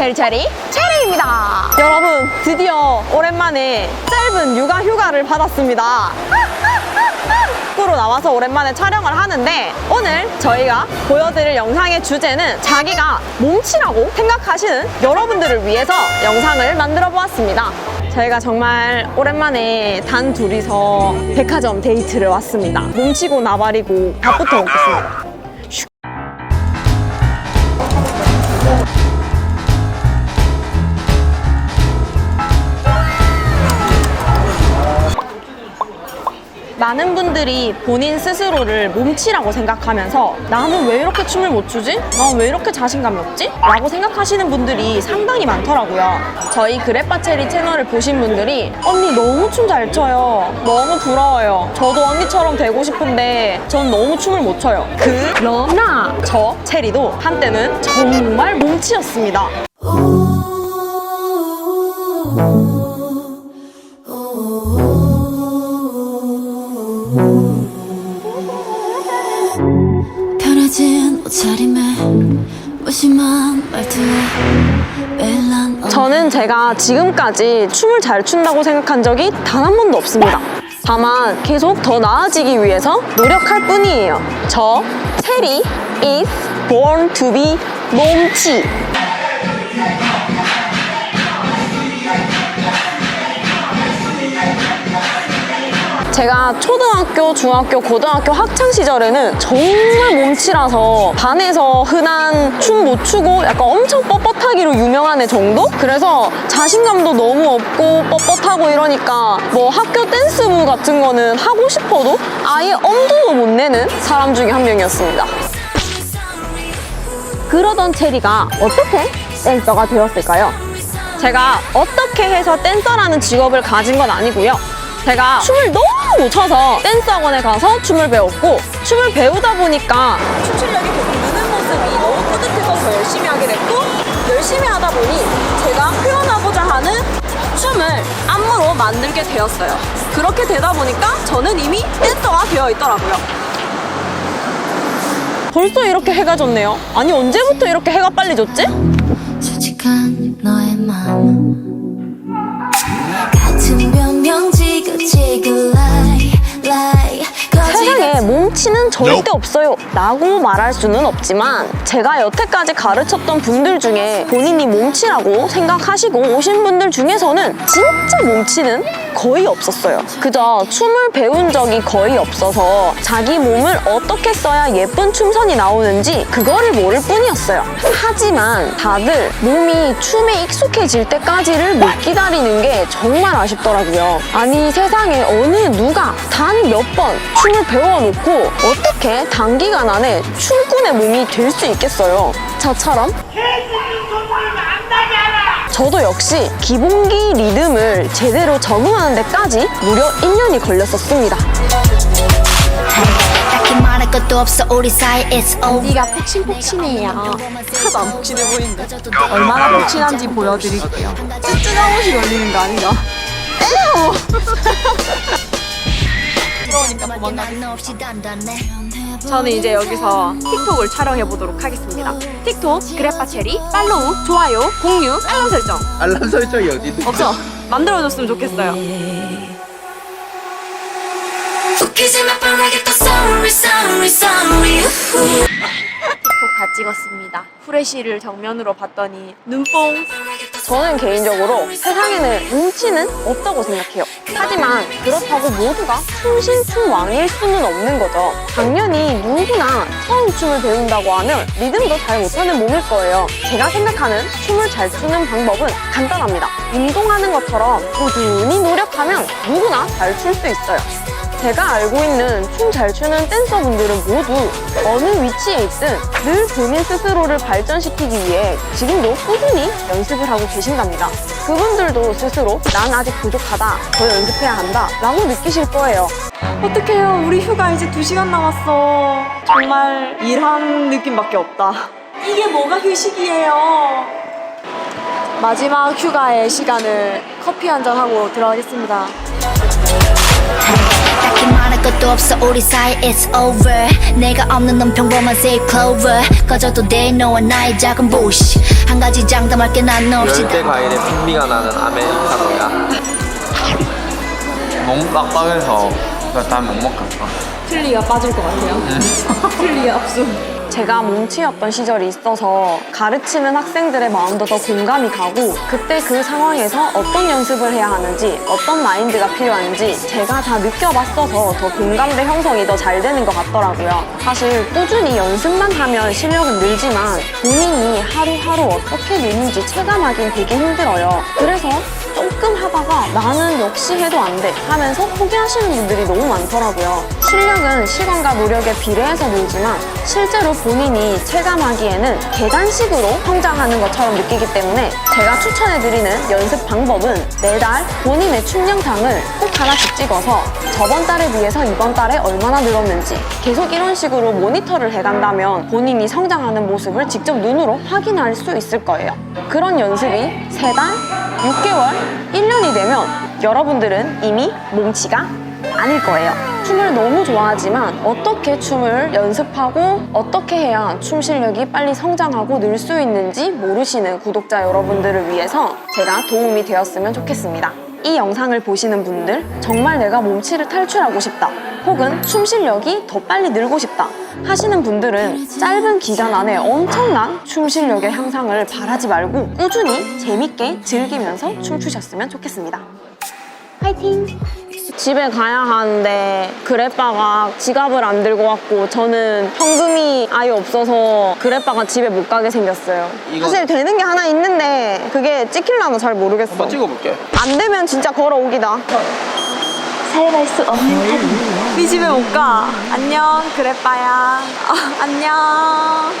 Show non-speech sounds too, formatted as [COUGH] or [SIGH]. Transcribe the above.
체리체리 체리입니다. 여러분 드디어 오랜만에 짧은 육아 휴가를 받았습니다. [LAUGHS] 밖으로 나와서 오랜만에 촬영을 하는데 오늘 저희가 보여드릴 영상의 주제는 자기가 몸치라고 생각하시는 여러분들을 위해서 영상을 만들어 보았습니다. 저희가 정말 오랜만에 단 둘이서 백화점 데이트를 왔습니다. 몸치고 나발이고 밥부터 먹겠습니다. 많은 분들이 본인 스스로를 몸치라고 생각하면서 나는 왜 이렇게 춤을 못 추지? 나왜 이렇게 자신감이 없지? 라고 생각하시는 분들이 상당히 많더라고요. 저희 그래빠체리 채널을 보신 분들이 언니 너무 춤 잘 춰요. 너무 부러워요. 저도 언니처럼 되고 싶은데 전 너무 춤을 못 춰요. 그러나 저 체리도 한때는 정말 몸치였습니다. 저는 제가 지금까지 춤을 잘 춘다고 생각한 적이 단 한 번도 없습니다. 다만 계속 더 나아지기 위해서 노력할 뿐이에요. 저 체리 is born to be 몸치. 제가 초등학교, 중학교, 고등학교 학창 시절에는 정말 몸치라서 반에서 흔한 춤 못 추고 약간 엄청 뻣뻣하기로 유명한 애 정도? 그래서 자신감도 너무 없고 뻣뻣하고 이러니까 뭐 학교 댄스부 같은 거는 하고 싶어도 아예 엄두도 못 내는 사람 중에 한 명이었습니다. 그러던 체리가 어떻게 댄서가 되었을까요? 제가 어떻게 해서 댄서라는 직업을 가진 건 아니고요. 제가 춤을 너무 못 춰서 댄스 학원에 가서 춤을 배웠고 춤을 배우다 보니까 춤 실력이 계속 느는 모습이 너무 뿌듯해서 더 열심히 하게 됐고 열심히 하다 보니 제가 표현하고자 하는 춤을 안무로 만들게 되었어요. 그렇게 되다 보니까 저는 이미 댄서가 되어 있더라고요. 벌써 이렇게 해가 졌네요. 아니 언제부터 이렇게 해가 빨리 졌지? 솔직한 너의 마음 같은 변명 거짓 세상에 몸치는 절대 없어요. 라고 말할 수는 없지만 제가 여태까지 가르쳤던 분들 중에 본인이 몸치라고 생각하시고 오신 분들 중에서는 진짜 몸치는 거의 없었어요. 그저 춤을 배운 적이 거의 없어서 자기 몸을 어떻게 써야 예쁜 춤선이 나오는지 그거를 모를 뿐이었어요. 하지만 다들 몸이 춤에 익숙해질 때까지를 못 기다리는 게 정말 아쉽더라고요. 아니 세상에 어느 누가 단 몇 번 춤을 배워놓고 어떻게 단기간 안에 춤꾼의 몸이 될 수 있겠어요? 저처럼? 저도 역시 기본기 리듬을 제대로 적응하는 데까지 무려 1년이 걸렸었습니다. 딱히 말할 것도 없어 우리 사이 it's over 네가 폭신폭신해요. 하나도 안 폭신해 보이는데 얼마나 폭신한지 보여드릴게요. 찌찌나 옷이 걸리는 거 아닌가? 저는 이제 여기서 틱톡을 촬영해 보도록 하겠습니다. 틱톡 그래파체리 팔로우 좋아요 공유 알람 설정 알람 설정이 어디 있는 없죠? 만들어줬으면 좋겠어요. 웃기지 마 뻔하게 또 sorry sorry sorry 우후. 틱톡 다 찍었습니다. 후레쉬를 정면으로 봤더니 눈뽕. 저는 개인적으로 세상에는 눈치는 없다고 생각해요. 하지만 그렇다고 모두가 춤신춤왕일 수는 없는 거죠. 당연히 누구나 처음 춤을 배운다고 하면 리듬도 잘 못하는 몸일 거예요. 제가 생각하는 춤을 잘 추는 방법은 간단합니다. 운동하는 것처럼 꾸준히 노력하면 누구나 잘 출 수 있어요. 제가 알고 있는 춤 잘 추는 댄서분들은 모두 어느 위치에 있든 늘 본인 스스로를 발전시키기 위해 지금도 꾸준히 연습을 하고 계신답니다. 그분들도 스스로 난 아직 부족하다, 더 연습해야 한다 라고 느끼실 거예요. 어떡해요. 우리 휴가 이제 2시간 남았어. 정말 일한 느낌밖에 없다. 이게 뭐가 휴식이에요. 마지막 휴가의 시간을 커피 한 잔 하고 들어가겠습니다. 딱히 말할 할 것도 없어 우리 사이 it's over 내가 없는 넌 평범한 safe clover 꺼져도 돼 너와 나의 작은 bush 한 가지 장담할 게 난너 없이 열대 과일의 풍미가 나는 아메리카노야. 너무 빡빡해서 다못 먹겠어. 틀리가 빠질 것 같아요. [LAUGHS] 틀리가 압수. 제가 몸치였던 시절이 있어서 가르치는 학생들의 마음도 더 공감이 가고 그때 그 상황에서 어떤 연습을 해야 하는지 어떤 마인드가 필요한지 제가 다 느껴봤어서 더 공감대 형성이 더 잘 되는 것 같더라고요. 사실 꾸준히 연습만 하면 실력은 늘지만 본인이 하루하루 어떻게 느는지 체감하긴 되게 힘들어요. 그래서 조금 하다가 나는 역시 해도 안 돼 하면서 포기하시는 분들이 너무 많더라고요. 실력은 시간과 노력에 비례해서 늘지만 실제로 본인이 체감하기에는 계단식으로 성장하는 것처럼 느끼기 때문에 제가 추천해드리는 연습 방법은 매달 본인의 충영상을 꼭 하나씩 찍어서 저번 달에 비해서 이번 달에 얼마나 늘었는지 계속 이런 식으로 모니터를 해간다면 본인이 성장하는 모습을 직접 눈으로 확인할 수 있을 거예요. 그런 연습이 세달 6개월, 1년이 되면 여러분들은 이미 몸치가 아닐 거예요. 춤을 너무 좋아하지만 어떻게 춤을 연습하고 어떻게 해야 춤 실력이 빨리 성장하고 늘 수 있는지 모르시는 구독자 여러분들을 위해서 제가 도움이 되었으면 좋겠습니다. 이 영상을 보시는 분들 정말 내가 몸치를 탈출하고 싶다 혹은 춤 실력이 더 빨리 늘고 싶다 하시는 분들은 짧은 기간 안에 엄청난 춤 실력의 향상을 바라지 말고 꾸준히 재밌게 즐기면서 춤추셨으면 좋겠습니다. 파이팅! 집에 가야 하는데 그래빠가 지갑을 안 들고 왔고 저는 현금이 아예 없어서 그래빠가 집에 못 가게 생겼어요. 이거- 사실 되는 게 하나 있는데 그게 찍힐라나 잘 모르겠어. 한번 찍어볼게. 안 되면 진짜 걸어오기다. 살갈 수 없는 하루 네 집에 못 가. 안녕, 그래빠야. 아, 안녕.